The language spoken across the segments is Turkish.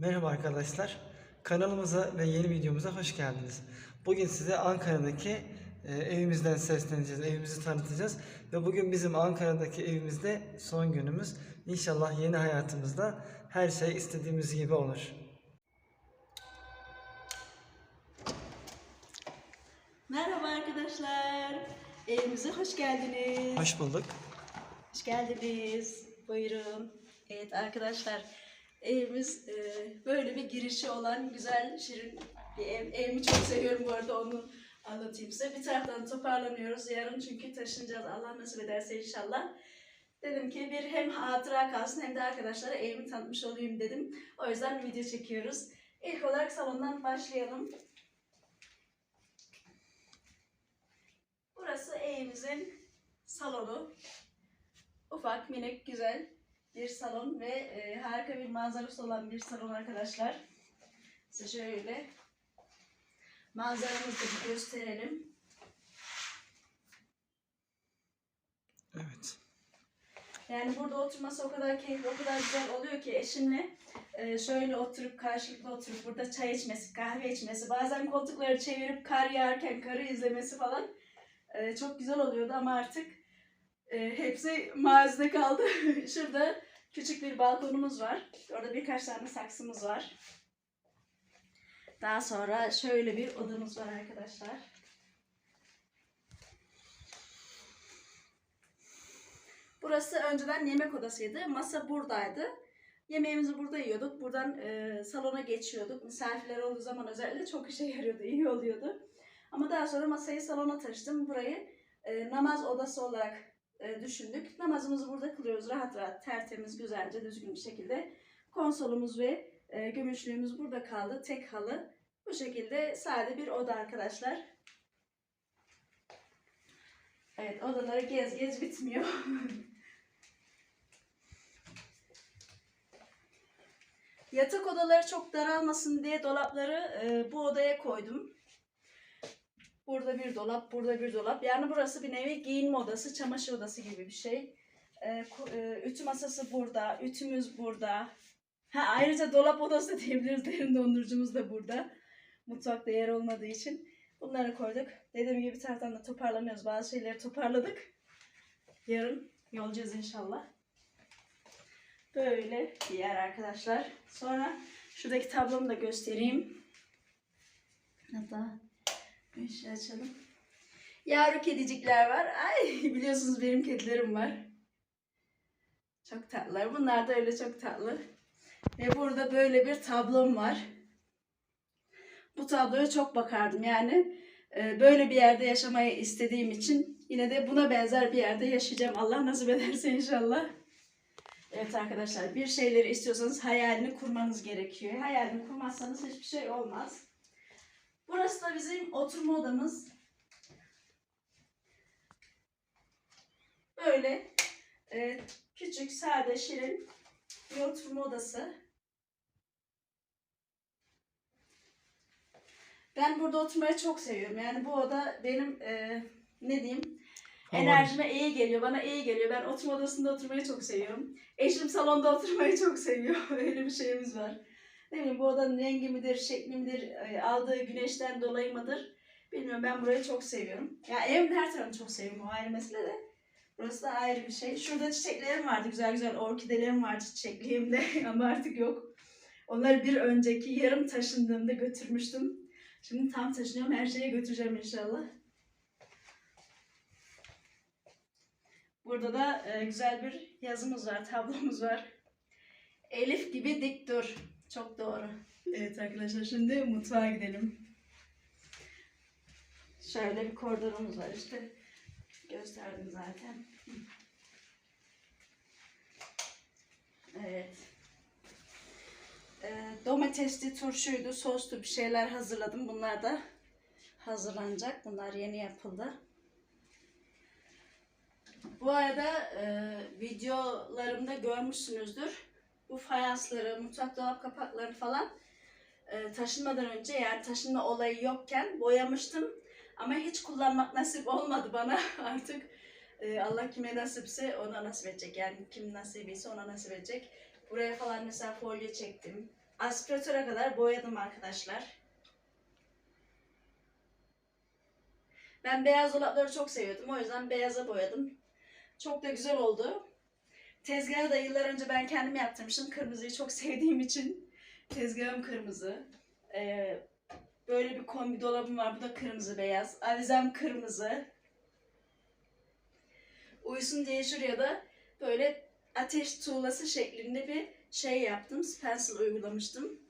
Merhaba arkadaşlar. Kanalımıza ve yeni videomuza hoş geldiniz. Bugün size Ankara'daki e, evimizden sesleneceğiz, evimizi tanıtacağız. Ve bugün bizim Ankara'daki evimizde son günümüz. İnşallah yeni hayatımızda her şey istediğimiz gibi olur. Merhaba arkadaşlar. Evimize hoş geldiniz. Hoş bulduk. Hoş geldiniz. Buyurun. Evet arkadaşlar. Evimiz e, böyle bir girişi olan güzel, şirin bir ev. Evimi çok seviyorum bu arada onu anlatayım size. Bir taraftan toparlanıyoruz yarın çünkü taşınacağız Allah nasip ederse inşallah. Dedim ki bir hem hatıra kalsın hem de arkadaşlara evimi tanıtmış olayım dedim. O yüzden video çekiyoruz. İlk olarak salondan başlayalım. Burası evimizin salonu. Ufak, minik, güzel bir salon ve e, harika bir manzarası olan bir salon arkadaşlar. Size şöyle manzaramızı gösterelim. Evet. Yani burada oturması o kadar keyifli, o kadar güzel oluyor ki eşimle e, şöyle oturup karşılıklı oturup burada çay içmesi, kahve içmesi, bazen koltukları çevirip kar yağarken karı izlemesi falan e, çok güzel oluyordu ama artık e, hepsi mazide kaldı. Şurada küçük bir balkonumuz var. Orada birkaç tane saksımız var. Daha sonra şöyle bir odamız var arkadaşlar. Burası önceden yemek odasıydı. Masa buradaydı. Yemeğimizi burada yiyorduk. Buradan e, salona geçiyorduk. Misafirler olduğu zaman özellikle çok işe yarıyordu, iyi oluyordu. Ama daha sonra masayı salona taşıdım. Burayı e, namaz odası olarak e, düşündük. Namazımızı burada kılıyoruz. Rahat rahat, tertemiz, güzelce, düzgün bir şekilde. Konsolumuz ve e, gümüşlüğümüz burada kaldı. Tek halı. Bu şekilde sade bir oda arkadaşlar. Evet odaları gez gez bitmiyor. Yatak odaları çok daralmasın diye dolapları e, bu odaya koydum. Burada bir dolap, burada bir dolap. Yani burası bir nevi giyinme odası, çamaşır odası gibi bir şey. E, e, ütü masası burada, ütümüz burada. Ha, ayrıca dolap odası da diyebiliriz. Derin dondurucumuz da burada. Mutfakta yer olmadığı için. Bunları koyduk. Dediğim gibi bir taraftan da toparlanıyoruz. Bazı şeyleri toparladık. Yarın yolcuyuz inşallah. Böyle bir yer arkadaşlar. Sonra şuradaki tablomu da göstereyim. Hatta şey açalım. Yavru kedicikler var. Ay biliyorsunuz benim kedilerim var. Çok tatlılar. Bunlar da öyle çok tatlı. Ve burada böyle bir tablom var. Bu tabloya çok bakardım. Yani e, böyle bir yerde yaşamayı istediğim için yine de buna benzer bir yerde yaşayacağım. Allah nasip ederse inşallah. Evet arkadaşlar bir şeyleri istiyorsanız hayalini kurmanız gerekiyor. Hayalini kurmazsanız hiçbir şey olmaz. Burası da bizim oturma odamız. Böyle e, küçük, sade, şirin bir oturma odası. Ben burada oturmayı çok seviyorum. Yani bu oda benim e, ne diyeyim enerjime iyi geliyor. Bana iyi geliyor. Ben oturma odasında oturmayı çok seviyorum. Eşim salonda oturmayı çok seviyor. Öyle bir şeyimiz var. Ne bileyim bu odanın rengi midir, şekli midir, e, aldığı güneşten dolayı mıdır? Bilmiyorum ben burayı çok seviyorum. Ya evimin her tarafını çok seviyorum o ayrı mesele de. Burası da ayrı bir şey. Şurada çiçeklerim vardı. Güzel güzel orkidelerim vardı çiçekliğimde ama artık yok. Onları bir önceki yarım taşındığımda götürmüştüm. Şimdi tam taşınıyorum. Her şeye götüreceğim inşallah. Burada da e, güzel bir yazımız var, tablomuz var. Elif gibi dik dur. Çok doğru. Evet arkadaşlar şimdi mutfağa gidelim. Şöyle bir koridorumuz var işte. Gösterdim zaten. Evet. Ee, domatesli turşuydu, soslu bir şeyler hazırladım. Bunlar da hazırlanacak. Bunlar yeni yapıldı. Bu arada e, videolarımda görmüşsünüzdür. Bu fayansları, mutfak dolap kapaklarını falan e, taşınmadan önce yani taşınma olayı yokken boyamıştım. Ama hiç kullanmak nasip olmadı bana artık. e, Allah kime nasipse ona nasip edecek. Yani kim nasibiyse ona nasip edecek. Buraya falan mesela folyo çektim. aspiratöre kadar boyadım arkadaşlar. Ben beyaz dolapları çok seviyordum. O yüzden beyaza boyadım. Çok da güzel oldu. Tezgahı da yıllar önce ben kendim yaptırmıştım. Kırmızıyı çok sevdiğim için. Tezgahım kırmızı. Ee, böyle bir kombi dolabım var. Bu da kırmızı beyaz. Avizem kırmızı. Uyusun diye şuraya da böyle ateş tuğlası şeklinde bir şey yaptım. Stencil uygulamıştım.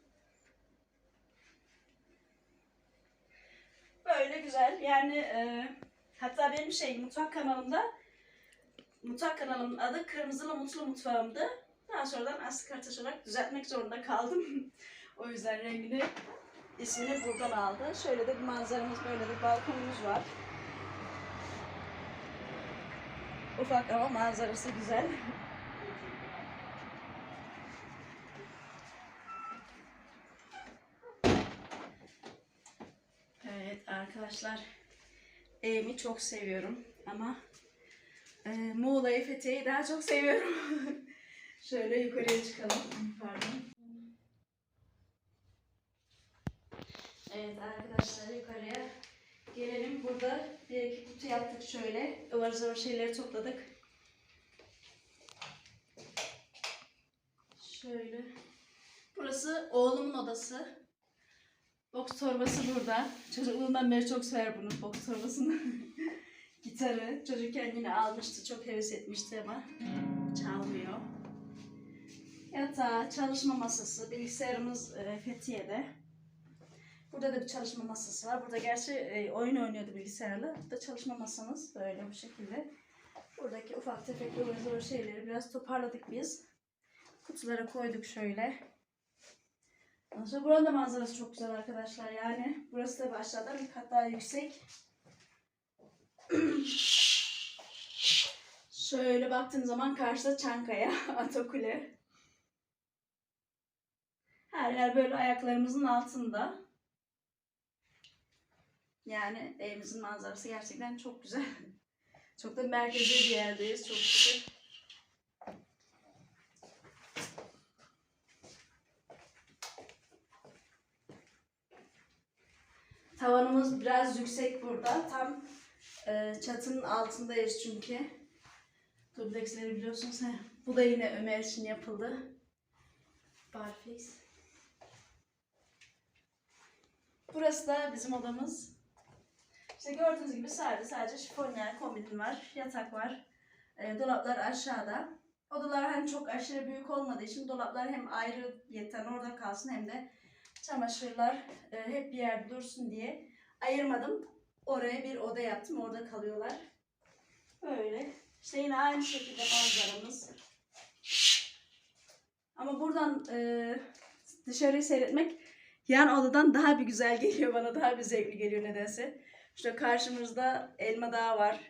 Böyle güzel. Yani e, hatta benim şey mutfak kanalımda mutfak kanalımın adı Kırmızılı Mutlu Mutfağımdı. Daha sonradan aslı kartaş olarak düzeltmek zorunda kaldım. o yüzden rengini ismini buradan aldı. Şöyle de bir manzaramız böyle bir balkonumuz var. Ufak ama manzarası güzel. Evet arkadaşlar evimi çok seviyorum ama e, Muğla'yı Fethiye'yi daha çok seviyorum. Şöyle yukarıya çıkalım. Pardon. Evet arkadaşlar yukarıya gelelim. Burada bir iki kutu yaptık şöyle. ıvır zıvır şeyleri topladık. Şöyle. Burası oğlumun odası. Boks torbası burada. Çocukluğundan beri çok sever bunun boks torbasını. Gitarı. Çocukken yine almıştı. Çok heves etmişti ama çalmıyor. Yatağı, çalışma masası, bilgisayarımız e, Fethiye'de. Burada da bir çalışma masası var. Burada gerçi e, oyun oynuyordu bilgisayarla. Burada çalışma masamız böyle bu şekilde. Buradaki ufak tefek ıvır zıvır şeyleri biraz toparladık biz. Kutulara koyduk şöyle. Ondan sonra buranın da manzarası çok güzel arkadaşlar. Yani burası da bir bir kat daha yüksek. Şöyle baktığım zaman karşıda Çankaya, Atakule. Her yer böyle ayaklarımızın altında. Yani evimizin manzarası gerçekten çok güzel. Çok da merkezi bir yerdeyiz. Çok şükür. Tavanımız biraz yüksek burada. Tam e, çatının altındayız çünkü. Dublexleri biliyorsunuz. Heh. Bu da yine Ömer için yapıldı. Barfix. Burası da bizim odamız. İşte gördüğünüz gibi sadece sadece şifonyer kombinim var, yatak var. E, dolaplar aşağıda. Odalar hani çok aşırı büyük olmadığı için dolaplar hem ayrı yeten orada kalsın hem de çamaşırlar e, hep bir yerde dursun diye ayırmadım. Oraya bir oda yaptım. Orada kalıyorlar. Böyle. İşte yine aynı şekilde manzaramız. Ama buradan e, dışarıyı seyretmek yan odadan daha bir güzel geliyor bana. Daha bir zevkli geliyor nedense. İşte karşımızda elma dağı var.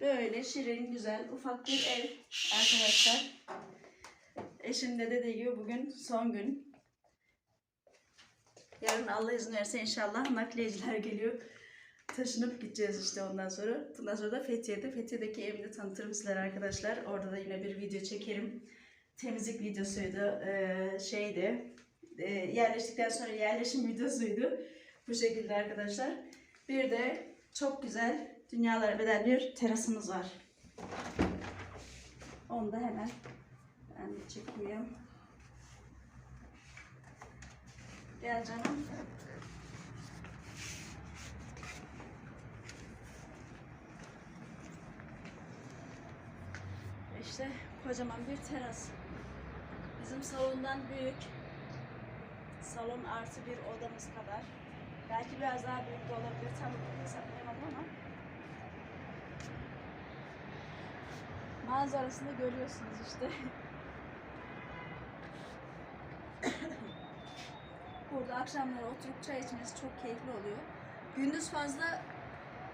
Böyle şirin, güzel, ufak bir ev arkadaşlar. Eşim de dediği gibi bugün son gün. Yarın Allah izin verirse inşallah nakliyeciler geliyor. Taşınıp gideceğiz işte ondan sonra. Bundan sonra da Fethiye'de. Fethiye'deki evimi de tanıtırım sizlere arkadaşlar. Orada da yine bir video çekerim. Temizlik videosuydu. Ee, şeydi. Ee, yerleştikten sonra yerleşim videosuydu. Bu şekilde arkadaşlar. Bir de çok güzel dünyalara bedel bir terasımız var. Onu da hemen ben de çekeyim. Gel canım. İşte kocaman bir teras. Bizim salondan büyük. Salon artı bir odamız kadar. Belki biraz daha büyük de olabilir. Tam hesaplayamadım ama. Manzarasını görüyorsunuz işte. Burada akşamları oturup çay içmesi çok keyifli oluyor. Gündüz fazla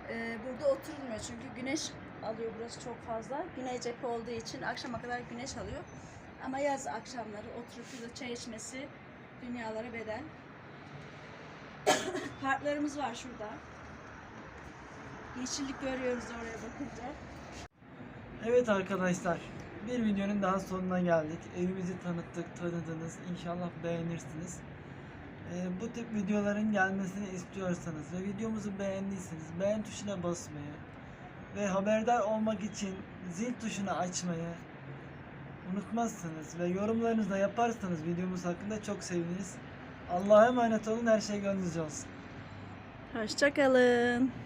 e, burada oturulmuyor çünkü güneş alıyor burası çok fazla. Güney cephe olduğu için akşama kadar güneş alıyor. Ama yaz akşamları oturup burada çay içmesi dünyalara bedel. Parklarımız var şurada. Yeşillik görüyoruz oraya bakınca. Evet arkadaşlar, bir videonun daha sonuna geldik. Evimizi tanıttık, tanıdınız. İnşallah beğenirsiniz. Ee, bu tip videoların gelmesini istiyorsanız ve videomuzu beğendiyseniz beğen tuşuna basmayı ve haberdar olmak için zil tuşunu açmayı unutmazsınız ve yorumlarınızı da yaparsanız videomuz hakkında çok seviniriz. Allah'a emanet olun, her şey gönlünüzce olsun. Hoşçakalın.